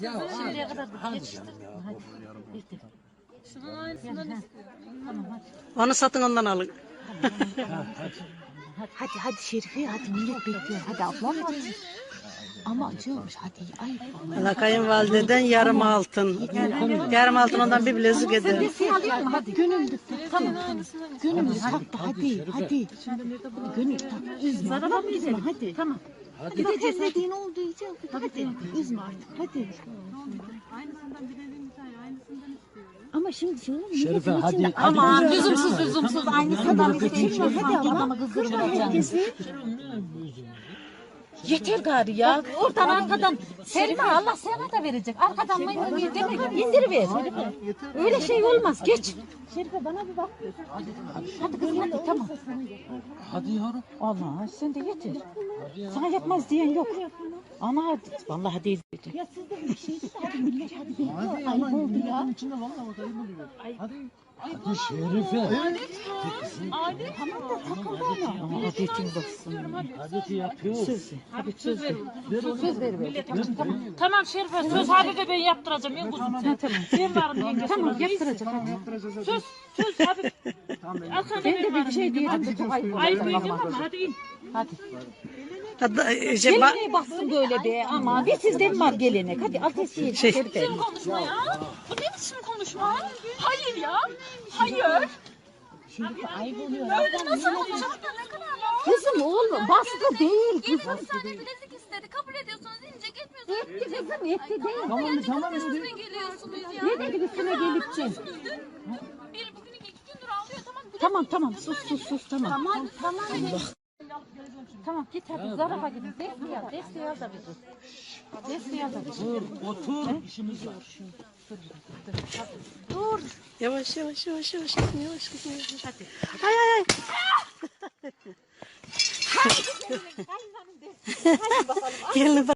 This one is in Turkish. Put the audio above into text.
Ya Şimdiye kadar yetiştirdim. Hadi. Bitti. Şunun aynısından istiyorum. Tamam hadi. Onu satın ondan alın. Hadi hadi Şerife hadi millet bekliyor. Hadi ablam hadi. Ama acıyormuş hadi ayıp. Valla kayınvalideden yarım altın. Yarım altın ondan bir bilezik eder. Sen alıyor musun? Hadi gönüllü. Tamam tamam. Gönüllü taktı hadi hadi. Gönül taktı. Üzme. Ablam üzme hadi. Tamam. Hadi. Gideceğiz dediğin oldu diyeceğim. Hadi. Üzme artık hadi. Aynısından bilelim bir tane. Aynısından istiyorum. Ama şimdi canım Şerife, hadi, kızım. lüzumsuz lüzumsuz aynısından isteyeyim. Hadi. Adamı kızdırmayacağım. Yeter gari ya. Oradan arkadan. Selma Allah sana da verecek. Arkadan mı demek indiriver. Öyle şey olmaz. Geç. Şerife bana bir bak. Hadi kızım hadi tamam. Hadi yavrum. Allah sen de yeter. Sana yetmez diyen yok. Ama vallahi değil dedi. Ya siz de bir şey hadi millet hadi bekliyor. Ayıp oldu ya. içinde vallahi bak ayıp oluyor. Hadi. Hadi Şerife. Tamam da takıldı ama. Adetin baksın. Hadi yapıyor. Söz. Hadi söz ver. Söz ver. ver. Tamam. Tamam Şerife söz hadi de ben yaptıracağım ya kuzum sen. Tamam. Ben varım yenge. Tamam yaptıracak. Söz söz hadi. Arkanda Ben ben de bir şey çok ayıp edeceğim ama hadi in. Hadi. Hatta, e, şey, ba- baksın böyle de ama bir sizden var gelenek. Hadi ateşi. Şey- Şerife. Konuşma ya. Bu ne biçim konuşma? Hayır ya. Hayır. Ayıp oluyor. Öyle nasıl olacak da ne kadar? Kızım oğlum baskı değil kızım. bir tane bilezik istedi. Kabul ediyorsunuz. İnecek etmiyorsunuz. Etti kızım etti değil. Tamam tamam. Üstüne geliyorsunuz ya. Ne dedi üstüne gelipçin? Bir bugün iki gündür ağlıyor. Tamam. Tamam tamam sus sus sus tamam. Tamam tamam. Tamam git hadi zarafa gidin. Desteği al. Desteği al da bizi. Desteği al da bizi. Dur otur işimiz var. yavaş yavaş yavaş yavaş kızım yavaş kızım. yavaş. Ay ay ay. Gelin bak.